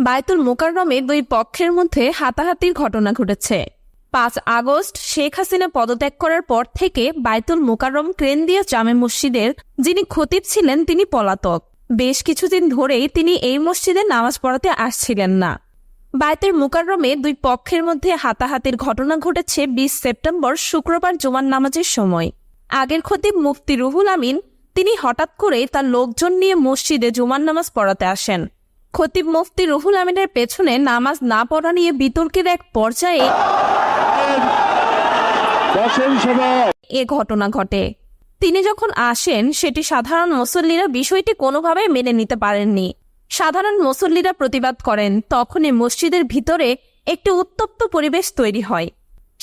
বায়তুল মোকাররমে দুই পক্ষের মধ্যে হাতাহাতির ঘটনা ঘটেছে। পাঁচ আগস্ট শেখ হাসিনা পদত্যাগ করার পর থেকে বায়তুল মোকাররম কেন্দ্রীয় জামে মসজিদের যিনি খতিব ছিলেন তিনি পলাতক। বেশ কিছুদিন ধরেই তিনি এই মসজিদে নামাজ পড়াতে আসছিলেন না। বায়তের মোকাররমে দুই পক্ষের মধ্যে হাতাহাতির ঘটনা ঘটেছে বিশ সেপ্টেম্বর শুক্রবার জুমার নামাজের সময়। আগের খতিব মুফতি রুহুল আমিন তিনি হঠাৎ করে তার লোকজন নিয়ে মসজিদে জুমার নামাজ পড়াতে আসেন। খতিব মুফতি রুহুল আমিনের পেছনে নামাজ না পড়া নিয়ে বিতর্কের এক পর্যায়ে এ ঘটনা ঘটে। তিনি যখন আসেন সেটি সাধারণ মুসল্লিরা বিষয়টি কোনোভাবে মেনে নিতে পারেননি। সাধারণ মুসল্লিরা প্রতিবাদ করেন তখনই মসজিদের ভিতরে একটি উত্তপ্ত পরিবেশ তৈরি হয়।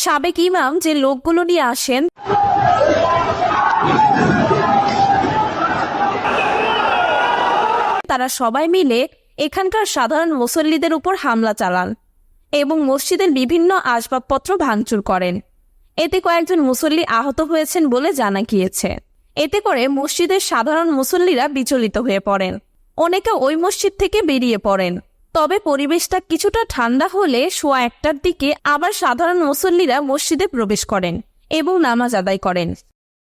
সাবেক ইমাম যে লোকগুলো নিয়ে আসেন তারা সবাই মিলে এখানকার সাধারণ মুসল্লিদের উপর হামলা চালান এবং মসজিদের বিভিন্ন আসবাবপত্র ভাঙচুর করেন। এতে কয়েকজন মুসল্লি আহত হয়েছেন বলে জানা গিয়েছে। এতে করে মসজিদের সাধারণ মুসল্লিরা বিচলিত হয়ে পড়েন। অনেকে ওই মসজিদ থেকে বেরিয়ে পড়েন। তবে পরিবেশটা কিছুটা ঠান্ডা হলে সোয়া একটার দিকে আবার সাধারণ মুসল্লিরা মসজিদে প্রবেশ করেন এবং নামাজ আদায় করেন।